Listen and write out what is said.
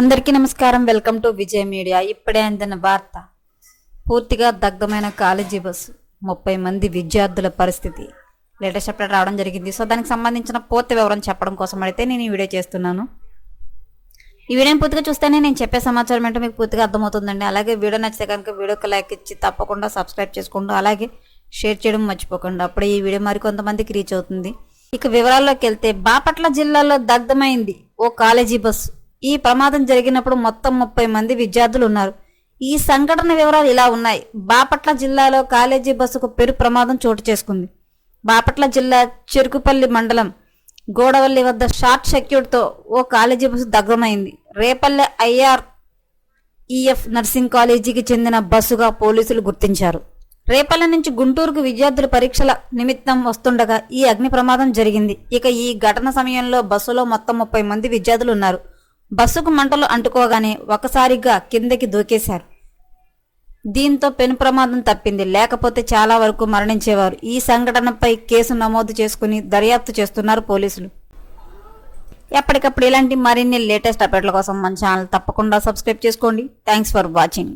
అందరికీ నమస్కారం. Welcome to Vijay media. ఇప్పుడే అందిన వార్త. పూర్తిగా దగ్ధమైన కాలేజీ బస్సు ముప్పై మంది విద్యార్థుల పరిస్థితి. లేటెస్ట్ అప్డేట్ రావడం జరిగింది. సో దానికి సంబంధించిన పూర్తి వివరం చెప్పడం కోసం అయితే నేను ఈ వీడియో చేస్తున్నాను. ఈ వీడియోని పూర్తిగా చూస్తేనే నేను చెప్పే సమాచారం ఏంటో మీకు పూర్తిగా అర్థమవుతుందండి. అలాగే వీడియో నచ్చితే కనుక వీడియోకి లైక్ ఇచ్చి తప్పకుండా సబ్స్క్రైబ్ చేసుకోండి అలాగే షేర్ చేయడం మర్చిపోకండి. అప్పుడే ఈ వీడియో మరి కొంతమందికి రీచ్ అవుతుంది. ఇక వివరాల్లోకి వెళ్తే బాపట్ల జిల్లాలో దగ్ధమైంది ఓ కాలేజీ బస్సు. ఈ ప్రమాదం జరిగినప్పుడు మొత్తం ముప్పై మంది విద్యార్థులు ఉన్నారు ఈ సంఘటన వివరాలు ఇలా ఉన్నాయి. బాపట్ల జిల్లాలో కాలేజీ బస్సుకు పెరు ప్రమాదం చోటు చేసుకుంది. బాపట్ల జిల్లా చెరుకుపల్లి మండలం గోడవల్లి వద్ద షార్ట్ సర్క్యూట్తో ఓ కాలేజీ బస్సు దగ్ధమైంది. రేపల్లె ఐఆర్ ఈఎఫ్ నర్సింగ్ కాలేజీకి చెందిన బస్సుగా పోలీసులు గుర్తించారు. రేపల్లె నుంచి గుంటూరుకు విద్యార్థులు పరీక్షల నిమిత్తం వస్తుండగా ఈ అగ్ని ప్రమాదం జరిగింది. ఇక ఈ ఘటన సమయంలో బస్సులో మొత్తం ముప్పై మంది విద్యార్థులు ఉన్నారు. బస్సుకు మంటలు అంటుకోగానే ఒకసారిగా కిందకి దూకేశారు. దీంతో పెను ప్రమాదం తప్పింది. లేకపోతే చాలా వరకు మరణించేవారు. ఈ సంఘటనపై కేసు నమోదు చేసుకుని దర్యాప్తు చేస్తున్నారు పోలీసులు. ఎప్పటికప్పుడు ఇలాంటి మరిన్ని లేటెస్ట్ అప్డేట్ల కోసం మన ఛానల్ తప్పకుండా సబ్స్క్రైబ్ చేసుకోండి. Thanks for watching.